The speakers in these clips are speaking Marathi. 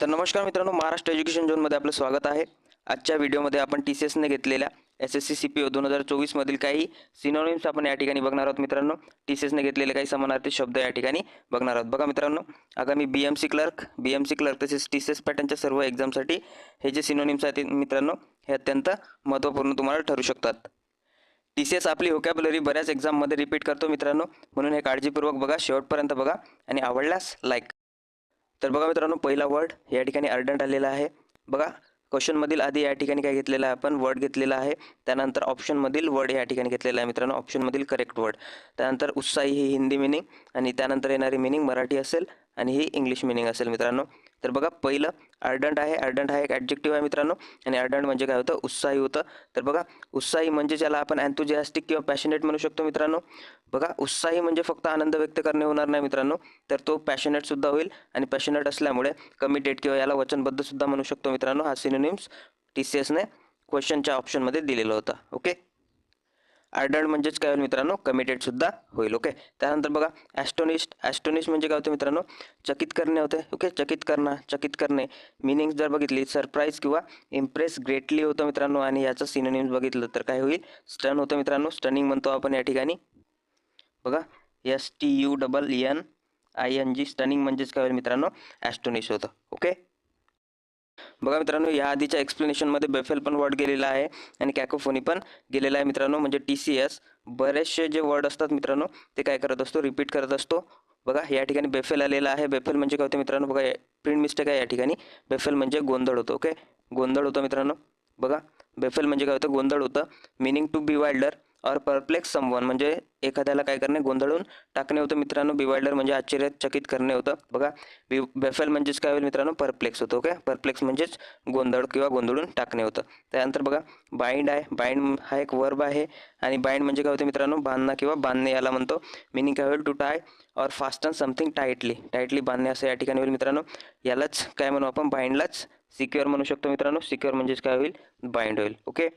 तर नमस्कार मित्रांनो महाराष्ट्र एज्युकेशन झोनमध्ये आपलं स्वागत आहे. आजच्या व्हिडिओमध्ये आपण टी सी एसने घेतलेल्या S S C C P O दोन हजार चोवीसमधील काही सिनोनिम्स आपण या ठिकाणी बघणार आहोत मित्रांनो. टी सी एसने घेतलेले काही समानार्थी शब्द या ठिकाणी बघणार आहोत. बघा मित्रांनो आगामी B M C clerk B M C clerk तसेच टी सी एस पॅटर्नच्या सर्व एक्झामसाठी हे जे सिनोनिम्स आहेत मित्रांनो हे अत्यंत महत्त्वपूर्ण तुम्हाला ठरू शकतात. टी सी एस आपली होकॅबलरी बऱ्याच एक्झाममध्ये रिपीट करतो मित्रांनो. म्हणून हे काळजीपूर्वक बघा शेवटपर्यंत बघा आणि आवडल्यास लाईक तर बघा मित्रांनो पहिला वर्ड या ठिकाणी अर्डंट आलेला आहे. बघा क्वेश्चनमधील आधी या ठिकाणी काय घेतलेलं आहे आपण? वर्ड घेतलेला आहे. त्यानंतर ऑप्शनमधील वर्ड या ठिकाणी घेतलेला आहे मित्रांनो. ऑप्शनमधील करेक्ट वर्ड त्यानंतर उत्साही ही हिंदी मिनिंग आणि त्यानंतर येणारी मिनिंग मराठी असेल आणि ही इंग्लिश मिनिंग असेल मित्रांनो. तर बघा पहिलं अर्डंट आहे. अर्डंट हा एक ॲडजेक्टिव्ह आहे मित्रांनो. आणि अर्डंट म्हणजे काय होतं? उत्साही होतं. तर बघा उत्साही म्हणजे ज्याला आपण अँथुजियास्टिक किंवा पॅशनेट म्हणू शकतो मित्रांनो. बघा उत्साही म्हणजे फक्त आनंद व्यक्त करणे होणार नाही मित्रांनो. तर तो पॅशनेटसुद्धा होईल. आणि पॅशनेट असल्यामुळे कमिटेड किंवा याला वचनबद्ध सुद्धा म्हणू शकतो मित्रांनो. हा सिनोनिम्स टी सी एसने क्वेश्चनच्या ऑप्शनमध्ये दिलेलं होतं. ओके अर्डंट म्हणजेच काय होईल मित्रांनो? कमिटेड सुद्धा होईल ओके त्यानंतर बघा ॲस्टोनिस्ट ॲस्टोनिस्ट म्हणजे काय होतं मित्रांनो? चकित करणे होते ओके चकित करणं चकित करणे. मिनिंग जर बघितली सरप्राईज किंवा इम्प्रेस ग्रेटली होतं मित्रांनो आणि याचं सिनोनिम्स बघितलं तर काय होईल? स्टन होतं मित्रांनो. स्टनिंग म्हणतो आपण या ठिकाणी. बघा S T U double N I N G stunning म्हणजेच काय होईल मित्रांनो? ॲस्टोनिश होतं ओके बघा मित्रांनो या आधीच्या एक्सप्लेनेशनमध्ये बेफेल पण वर्ड गेलेला आहे आणि कॅकोफोनी पण गेलेला आहे मित्रांनो म्हणजे टी सी एस बरेचसे जे वर्ड असतात मित्रांनो ते काय करत असतो रिपीट करत असतो. बघा या ठिकाणी बेफेल आलेला आहे. बेफेल म्हणजे काय होतं मित्रांनो बघा प्रिंट मिस्टेक आहे या ठिकाणी. बेफेल म्हणजे गोंधळ होतो ओके गोंधळ होतं मित्रांनो. बघा बेफेल म्हणजे काय होतं? गोंधळ होतं. Meaning to bewilder or perplex someone म्हणजे एखाद्याला काय करणे? गोंधळून टाकणे होतं मित्रांनो. बिवायडर म्हणजे आश्चर्यचकित करणे होतं. बघा बी बेफेल म्हणजेच काय होईल मित्रांनो? परप्लेक्स होतं ओके परप्लेक्स म्हणजेच गोंधळ किंवा गोंधळून टाकणे होतं. त्यानंतर बघा बाइंड आहे. बाइंड हा एक वर्ब आहे आणि बाइंड म्हणजे काय होतं मित्रांनो? बांधणं किंवा बांधणे याला म्हणतो. मिनिंग काय होईल? To tie or fasten something tightly tightly बांधणे असं या ठिकाणी होईल मित्रांनो. यालाच काय म्हणू आपण? बाइंडलाच सिक्युअर म्हणू शकतो मित्रांनो. सिक्युअर म्हणजेच काय होईल? बाइंड होईल ओके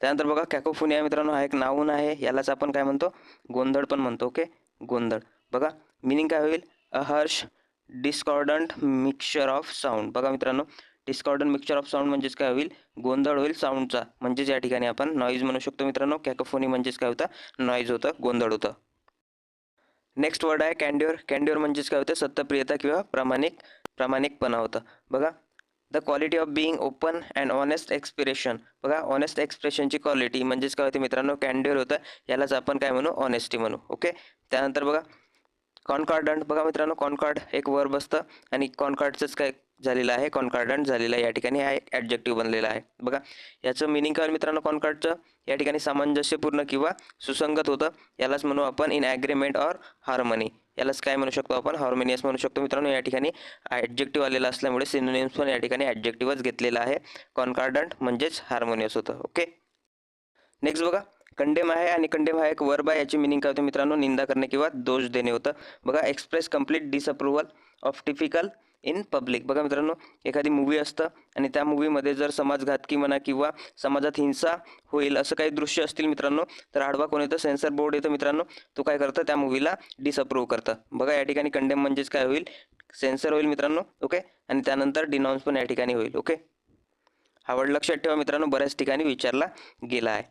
त्यानंतर बघा कॅकोफोनिया मित्रांनो हा एक नाऊन आहे. यालाच आपण काय म्हणतो? गोंधळ पण म्हणतो ओके? गोंधळ. बघा मिनिंग काय होईल? A harsh discordant mixture of sound बघा मित्रांनो डिस्कॉर्डंट मिक्सचर ऑफ साऊंड म्हणजेच काय होईल? गोंधळ होईल साऊंडचा म्हणजेच या ठिकाणी आपण नॉईज म्हणू शकतो मित्रांनो. कॅकोफोनी म्हणजेच काय होतं? नॉईज होतं गोंधळ होतं. नेक्स्ट वर्ड आहे कॅन्ड्युअर कॅन्ड्युअर म्हणजेच काय होतं? सत्यप्रियता किंवा प्रामाणिक प्रामाणिकपणा होतं. बघा the quality of being open and honest expression बघा ऑनेस्ट एक्सप्रेशनची क्वालिटी म्हणजेच काय होते मित्रांनो? कॅन्ड्युअर होतं. यालाच आपण काय म्हणू? ऑनेस्टी म्हणू. ओके त्यानंतर बघा कॉनकॉर्डंट बघा मित्रांनो कॉनकार्ड एक वर्ब असतं आणि कॉनकार्डचंच काय? झालेलं आहे कॉनकार्डंट झालेला आहे या ठिकाणी हा एक ॲडजेक्टिव्ह बनलेला आहे. बघा याचं मिनिंग काय मित्रांनो कॉन्कार्डचं या ठिकाणी सामंजस्यपूर्ण किंवा सुसंगत होतं यालाच म्हणू आपण इन ॲग्रीमेंट ऑर हार्मनी यालाच काय म्हणू शकतो आपण? हार्मोनियस म्हणू शकतो मित्रांनो. या ठिकाणी ॲडजेक्टिव्ह आलेला असल्यामुळे सिनोनिम्स पण या ठिकाणी ॲडजेक्टिव्हच घेतलेला आहे. कॉन्कार्डंट म्हणजेच हार्मोनियस होतं. ओके? नेक्स्ट बघा कंडेम आहे आणि कंडेम हा एक वर्ब आहे. याची मिनिंग काय होतं मित्रांनो? निंदा करणे किंवा दोष देणे होतं. बघा express complete disapproval of typical in public बघा मित्रांनो एखादी मूवी असतं आणि त्या मूवीमध्ये जर समाजघातकी म्हणा किंवा समाजात हिंसा होईल असं काही दृश्य असतील मित्रांनो तर आडवा कोण येतं? सेन्सर बोर्ड येतं मित्रांनो. तो काय करतं? त्या मूवीला डिसअप्रूव्ह करतं. बघा या ठिकाणी कंडेम म्हणजेच काय होईल? सेन्सर होईल मित्रांनो ओके आणि त्यानंतर डिनाऊन्स पण या ठिकाणी होईल ओके आवड लक्षात ठेवा मित्रांनो बऱ्याच ठिकाणी विचारला गेला आहे.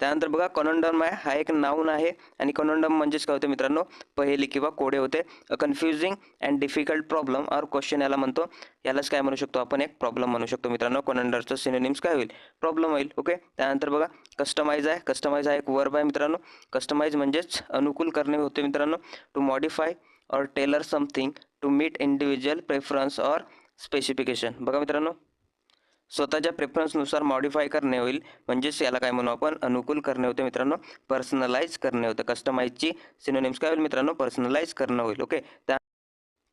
त्यानंतर बघा कॉनोंडम आहे हा एक नाऊन आहे. आणि कॉनोंडम म्हणजेच काय होते मित्रांनो? पहेली किंवा कोडे होते. A confusing and difficult problem or question याला म्हणतो. यालाच काय म्हणू शकतो आपण? एक प्रॉब्लेम म्हणू शकतो मित्रांनो. कॉनोंडरचं सिनोनिम्स काय होईल? प्रॉब्लेम होईल ओके त्यानंतर बघा कस्टमाइज आहे. कस्टमाइज हा एक वर्ब आहे मित्रांनो. कस्टमाइज म्हणजेच अनुकूल करणे होते मित्रांनो. To modify or tailor something to meet individual preference or specification बघा मित्रांनो. स्वतःच्या प्रेफरन्सनुसार मॉडिफाय करणे होईल. म्हणजेच याला काय म्हणू आपण? अनुकूल करणे होते मित्रांनो. पर्सनलाइज करणे होतं. कस्टमाइजची सिनोनिम्स काय होईल मित्रांनो? पर्सनलाइज करणं होईल. ओके त्या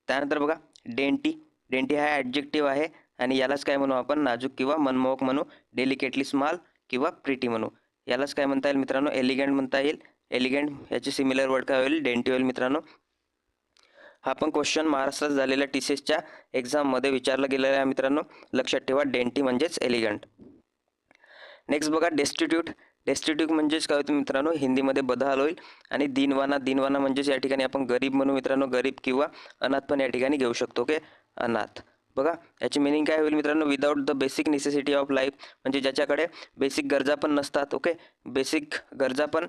त्यानंतर बघा. डेंटी डेंटी हा ॲडजेक्टिव्ह आहे. आणि यालाच काय म्हणू आपण? नाजूक किंवा मनमोहक म्हणू. डेलिकेटली स्मॉल किंवा प्रिटी म्हणू. यालाच काय म्हणता येईल मित्रांनो? एलिगंट म्हणता येईल. एलिगंट याचे सिमिलर वर्ड काय होईल? डेंटी होईल मित्रांनो. हा पण क्वेश्चन महाराष्ट्रात झालेल्या टी सी एसच्या एक्झाममध्ये विचारला गेलेला आहे मित्रांनो. लक्षात ठेवा डेंटी म्हणजेच एलिगंट नेक्स्ट बघा डेस्टिट्यूट डेस्टिट्यूट म्हणजेच काय होतं मित्रांनो? हिंदीमध्ये बदहाल होईल आणि दिनवाना दिनवाना म्हणजेच या ठिकाणी आपण गरीब म्हणू मित्रांनो. गरीब किंवा अनाथ पण या ठिकाणी घेऊ शकतो ओके? अनाथ. बघा याची मिनिंग काय होईल मित्रांनो? Without the basic necessity of life म्हणजे ज्याच्याकडे बेसिक गरजा पण नसतात ओके? बेसिक गरजा पण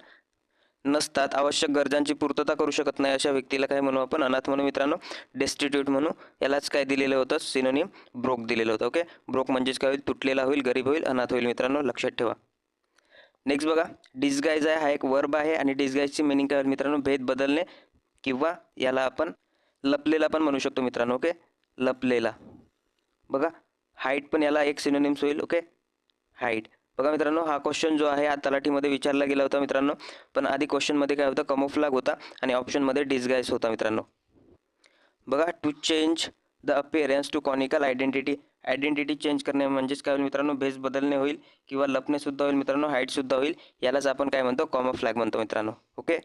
नसतात. आवश्यक गरजांची पूर्तता करू शकत नाही अशा व्यक्तीला काय म्हणू आपण? अनाथ म्हणू मित्रांनो डेस्टिट्यूट म्हणू यालाच काय दिलेलं होतं? सिनोनिम ब्रोक दिलेलं होतं. ओके ब्रोक म्हणजेच काय होईल? तुटलेला होईल गरीब होईल अनाथ होईल मित्रांनो लक्षात ठेवा. नेक्स्ट बघा डिस्गाईज आहे हा एक वर्ब आहे आणि डिस्गाईजची मिनिंग काय होईल मित्रांनो? भेद बदलणे किंवा याला आपण लपलेला पण म्हणू शकतो मित्रांनो. ओके लपलेला. बघा हाईट पण याला एक सिनोनिम्स होईल. ओके हाईट बघा मित्रांनो हा क्वेश्चन जो आहे हा तलाठीमध्ये विचारला गेला होता मित्रांनो. पण आधी क्वेश्चनमध्ये काय होतं कमोफ्लाग होता आणि ऑप्शनमध्ये डिस्गाईज होता मित्रांनो. बघा to change the appearance to conceal identity identity change करणे म्हणजेच काय होईल मित्रांनो? भेस बदलणे होईल किंवा लपणेसुद्धा होईल मित्रांनो हाईटसुद्धा होईल. यालाच आपण काय म्हणतो? कॉमो फ्लॅग म्हणतो मित्रांनो. ओके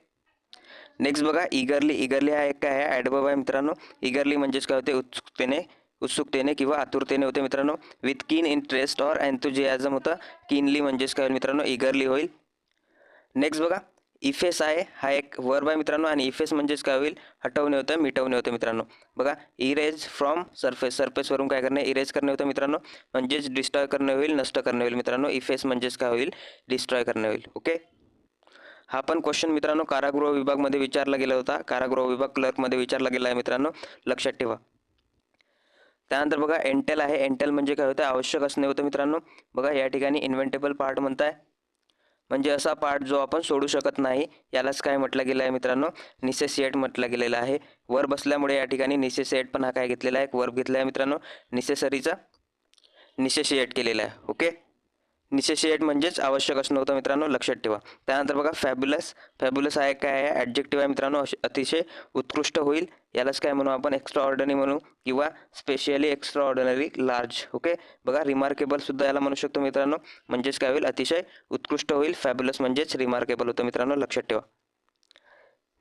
नेक्स्ट बघा इगरली इगरली हा एक काय आहे? ॲडबब आहे मित्रांनो. इगरली म्हणजेच काय होते? उत्सुकतेने. उत्सुकतेने किंवा आतुरतेने होते. मित्रांनो विथ कीन इंटरेस्ट ऑर एन्थुजियाझम होतं. कीनली म्हणजेच काय होईल मित्रांनो? इगरली होईल. नेक्स्ट बघा. इफेस आहे. हा एक वर्ब आहे मित्रांनो. आणि इफेस म्हणजेच काय होईल? हटवणे होतं मिटवणे होतं मित्रांनो. बघा इरेज फ्रॉम सरफेस सरफेसवरून काय करणे? इरेज करणे होतं मित्रांनो. म्हणजेच डिस्ट्रॉय करणे होईल नष्ट करणे होईल मित्रांनो. इफेस म्हणजेच काय होईल? डिस्ट्रॉय करणे होईल. ओके हा पण क्वेश्चन मित्रांनो कारागृह विभागमध्ये विचारला गेला होता. कारागृह विभाग क्लर्कमध्ये विचारला गेला आहे मित्रांनो. लक्षात ठेवा. त्यानंतर बघा एंटेल आहे. एंटेल म्हणजे काय होतं? आवश्यक असणे होतं मित्रांनो. बघा या ठिकाणी इन्व्हेंटेबल पार्ट म्हणताय. म्हणजे असा पार्ट जो आपण सोडू शकत नाही यालाच काय म्हटलं गेलं आहे मित्रांनो? निसेसिएट म्हटलं गेलेलं आहे. वर बसल्यामुळे या ठिकाणी निसेसिएट पण हा काय घेतलेला आहे? एक वर्ब घेतला आहे मित्रांनो निसेसरीचा निसेशिएट केलेला आहे. ओके निसेशिएट म्हणजेच आवश्यक असणं होतं मित्रांनो लक्षात ठेवा. त्यानंतर बघा फॅब्युलस फॅब्युलस आहे काय आहे? ॲडजेक्टिव्ह आहे मित्रांनो अश- अतिशय उत्कृष्ट होईल. यालाच काय म्हणू आपण? एक्स्ट्रा ऑर्डनरी म्हणू किंवा specially extraordinary large okay बघा रिमार्केबल सुद्धा याला म्हणू शकतो मित्रांनो. म्हणजेच काय होईल? अतिशय उत्कृष्ट होईल. फॅब्युलस म्हणजेच रिमार्केबल होतं मित्रांनो लक्षात ठेवा.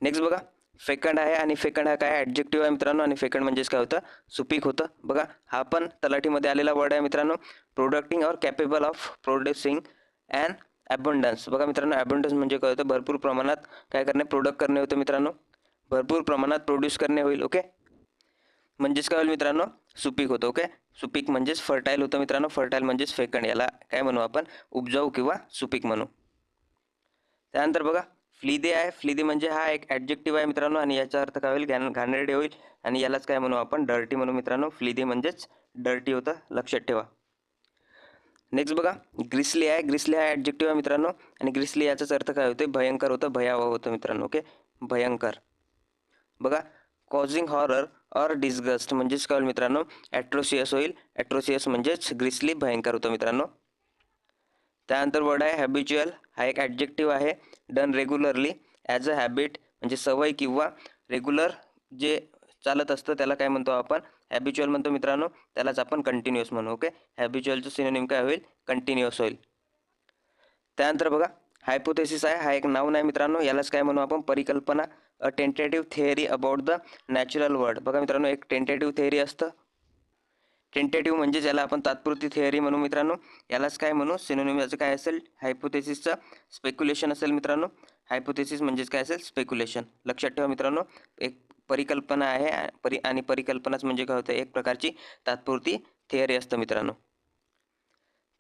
नेक्स्ट बघा. फेकंड आहे आणि फेकंड हा काय ॲडजेक्टिव्ह आहे मित्रांनो? आणि फेकंड म्हणजेच काय होतं? सुपीक होतं. बघा हा पण तलाठीमध्ये आलेला वर्ड आहे मित्रांनो. Productive or capable of producing and abundance बघा मित्रांनो ॲबंडन्स म्हणजे काय होतं? भरपूर प्रमाणात काय करणे? प्रोडक्ट करणे होतं मित्रांनो. भरपूर प्रमाणात प्रोड्यूस करणे होईल ओके म्हणजेच काय होईल मित्रांनो? सुपीक होतं ओके सुपीक म्हणजेच फर्टाईल होतं मित्रांनो. फर्टाईल म्हणजेच फेकंड. याला काय म्हणू आपण? उपजाऊ किंवा सुपीक म्हणू. त्यानंतर बघा फ्लिदे आहे. फ्लिदे म्हणजे हा एक ॲडजेक्टिव्ह आहे मित्रांनो आणि याचा अर्थ काय होईल? घाण घाणेरडे होईल आणि यालाच काय म्हणू आपण? डर्टी म्हणू मित्रांनो. फ्लिदे म्हणजेच डर्टी होतं. लक्षात ठेवा. नेक्स्ट बघा. ग्रिसली आहे. ग्रिसली हा ॲडजेक्टिव्ह आहे मित्रांनो. आणि ग्रिसली याचाच अर्थ काय होते भयंकर होतं. भयावह होतं मित्रांनो. ओके भयंकर. बघा. कॉझिंग हॉरर ऑर डिस्गस्ट म्हणजेच काय होईल मित्रांनो? ॲट्रोसियस होईल. ॲट्रोसियस म्हणजेच ग्रिसली भयंकर होतं मित्रांनो. त्यानंतर वर्ड आहे हॅबिच्युअल हा एक ॲडजेक्टिव्ह आहे done regularly as a habit म्हणजे सवय किंवा रेग्युलर जे चालत असतं त्याला काय म्हणतो आपण? हॅबिच्युअल म्हणतो मित्रांनो त्यालाच आपण कंटिन्युअस म्हणू ओके हॅबिच्युअलचं सिनोनिम काय होईल? कंटिन्युअस होईल. त्यानंतर बघा हायपोथेसिस आहे हा एक नाव नाही मित्रांनो यालाच काय म्हणू आपण? परिकल्पना. A tentative theory about the natural world बघा मित्रांनो एक टेंटेटिव्ह थेअरी असतं टेंटेटिव्ह म्हणजे ज्याला आपण तात्पुरती थेअरी म्हणू मित्रांनो यालाच काय म्हणू? सिनोनिम याचं काय असेल? हायपोथेसिसचं स्पेक्युलेशन असेल मित्रांनो. हायपोथेसिस म्हणजेच काय असेल? स्पेक्युलेशन लक्षात ठेवा मित्रांनो एक परिकल्पना आहे परि आणि परिकल्पनाच म्हणजे काय होतं? एक प्रकारची तात्पुरती थेअरी असतं मित्रांनो.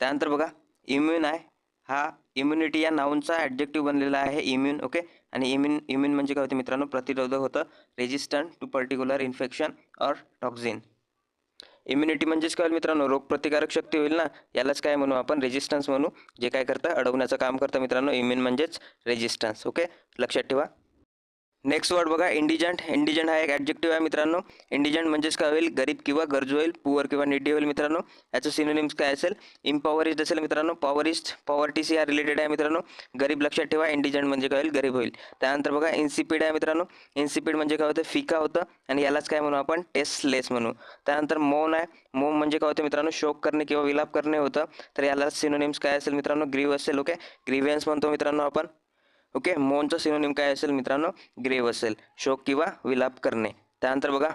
त्यानंतर बघा इम्युन आहे. हा इम्युनिटी या नाऊनचा ॲडजेक्टिव्ह बनलेला आहे इम्युन ओके आणि इम्युन इम्युन म्हणजे काय होतं मित्रांनो? प्रतिरोधक होतं. Resistant to particular infection or toxin immunity म्हणजेच काय होईल मित्रांनो? रोगप्रतिकारक शक्ती होईल ना? यालाच काय म्हणू आपण? रेजिस्टन्स म्हणू. जे काय करतं? अडवण्याचं काम करतं मित्रांनो. इम्युन म्हणजेच रेजिस्टन्स ओके लक्षात ठेवा. नेक्स्ट वर्ड बघा इंडिजंट इंडिजंट हा एक ॲडजेक्टिव्ह आहे मित्रांनो. इंडिजंट म्हणजेच काय होईल? गरीब किंवा गरजू होईल पुअर किंवा निडी होईल मित्रांनो. याचं सिनोनिम्स काय असेल? इम्पॉवरिस्ट असेल मित्रांनो. पॉवरिस्ट पॉवर्टीशी हा रिलेटेड आहे मित्रांनो. गरीब लक्षात ठेवा इंडिजंट म्हणजे काय होईल? गरीब होईल. त्यानंतर बघा इन्सिपिड आहे मित्रांनो. इन्सिपिड म्हणजे काय होतं? फिका होतं. आणि यालाच काय म्हणू आपण? टेस्टलेस म्हणू. त्यानंतर मौन आहे. मौन म्हणजे काय होतं मित्रांनो? शोक करणे किंवा विलाप करणे होतं. तर याला सिनोनिम्स काय असेल मित्रांनो? ग्रीव असेल ओके ग्रीव्हियन्स म्हणतो मित्रांनो आपण. ओके मौनचं सिनोनिम काय असेल मित्रांनो? ग्रेव असेल. शोक किंवा विलाप करणे. त्यानंतर बघा.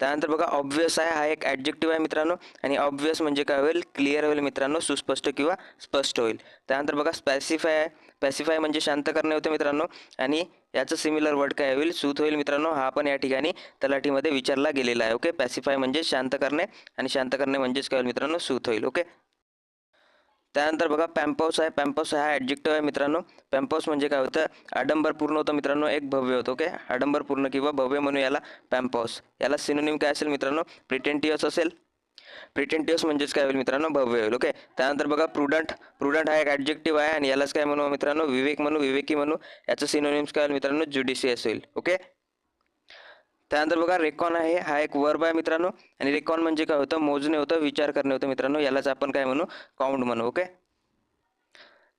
त्यानंतर बघा ऑब्वियस आहे हा एक ॲडजेक्टिव्ह आहे मित्रांनो. आणि ऑब्वियस म्हणजे काय होईल? क्लिअर होईल मित्रांनो सुस्पष्ट किंवा स्पष्ट होईल. त्यानंतर बघा स्पॅसिफाय आहे. स्पॅसिफाय म्हणजे शांत करणे होते मित्रांनो. आणि याचं सिमिलर वर्ड काय होईल? सूत होईल मित्रांनो. हा पण या ठिकाणी तलाठीमध्ये विचारला गेलेला आहे. ओके? पॅसिफाय म्हणजे शांत करणे. आणि शांत करणे म्हणजेच काय होईल मित्रांनो? सूत होईल. ओके? त्यानंतर बघा पॅम्पॉस आहे. पॅम्पॉस हा ॲडजेक्टिव्ह आहे मित्रांनो. पॅम्पॉस म्हणजे काय होतं? आडंबर पूर्ण होतं मित्रांनो एक भव्य होतं ओके आडंबर पूर्ण किंवा भव्य म्हणू याला पॅम्पॉस याला सिनोनिम काय असेल मित्रांनो? प्रिटेंटियस असेल. प्रिटेंटियस म्हणजेच काय होईल मित्रांनो? भव्य होईल ओके त्यानंतर बघा प्रुडंट प्रुडंट हा एक ॲडजेक्टिव्ह आहे आणि यालाच काय म्हणू मित्रांनो? विवेक म्हणू विवेकी म्हणू. याचं सिनोनिम्स काय होईल मित्रांनो? ज्युडिशियस होईल ओके त्यानंतर बघा रेकॉन आहे हा एक वर्ब आहे मित्रांनो. आणि रेकॉन म्हणजे काय होतं? मोजणे होतं विचार करणे होतं मित्रांनो. यालाच आपण काय म्हणू? काउंट म्हणू ओके?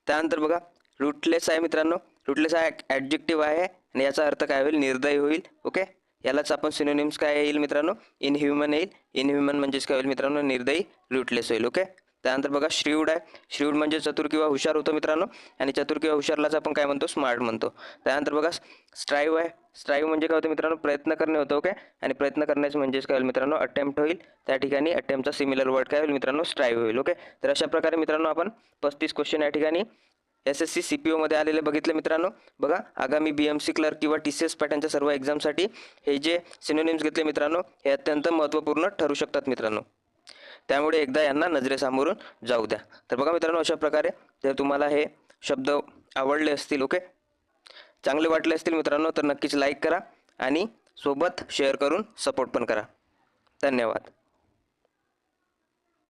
त्यानंतर बघा रुटलेस आहे मित्रांनो. रुटलेस हा ॲडजेक्टिव्ह आहे आणि याचा अर्थ काय होईल? निर्दयी होईल ओके? यालाच आपण सिनोनिम्स काय येईल मित्रांनो? इनह्युमन येईल. इनह्युमन म्हणजेच काय होईल मित्रांनो? निर्दयी रुटलेस होईल ओके? त्यानंतर बघा श्रीवड आहे. श्रीवड म्हणजे चतुर किंवा हुशार होतो मित्रांनो. आणि चतुर किंवा हुशारलाच आपण काय म्हणतो? स्मार्ट म्हणतो. त्यानंतर बघा स्ट्राईव्ह आहे. स्ट्राईव्ह म्हणजे काय होतं मित्रांनो? प्रयत्न करणे होतं ओके? आणि प्रयत्न करण्याचं म्हणजेच काय होईल मित्रांनो? अटेम्प्ट होईल. त्या ठिकाणी अटेम्प्टचा सिमिलर वर्ड काय होईल मित्रांनो? स्ट्राईव्ह होईल ओके? तर अशा प्रकारे मित्रांनो आपण पस्तीस क्वेश्चन या ठिकाणी S S C C P ओमध्ये आलेले बघितले मित्रांनो. बघा आगामी बी एम सी क्लर्क किंवा टी सी एस पॅटर्नच्या सर्व एक्झामसाठी हे जे सिनोनिम्स घेतले मित्रांनो हे अत्यंत महत्त्वपूर्ण ठरू शकतात मित्रांनो. त्यामुळे एकदा यांना नजरेसमोरून जाऊ द्या. तर बघा मित्रांनो अशा प्रकारे जर तुम्हाला हे शब्द आवडले असतील ओके चांगले वाटले असतील मित्रांनो तर नक्कीच लाईक करा आणि सोबत शेअर करून सपोर्ट पण करा. धन्यवाद.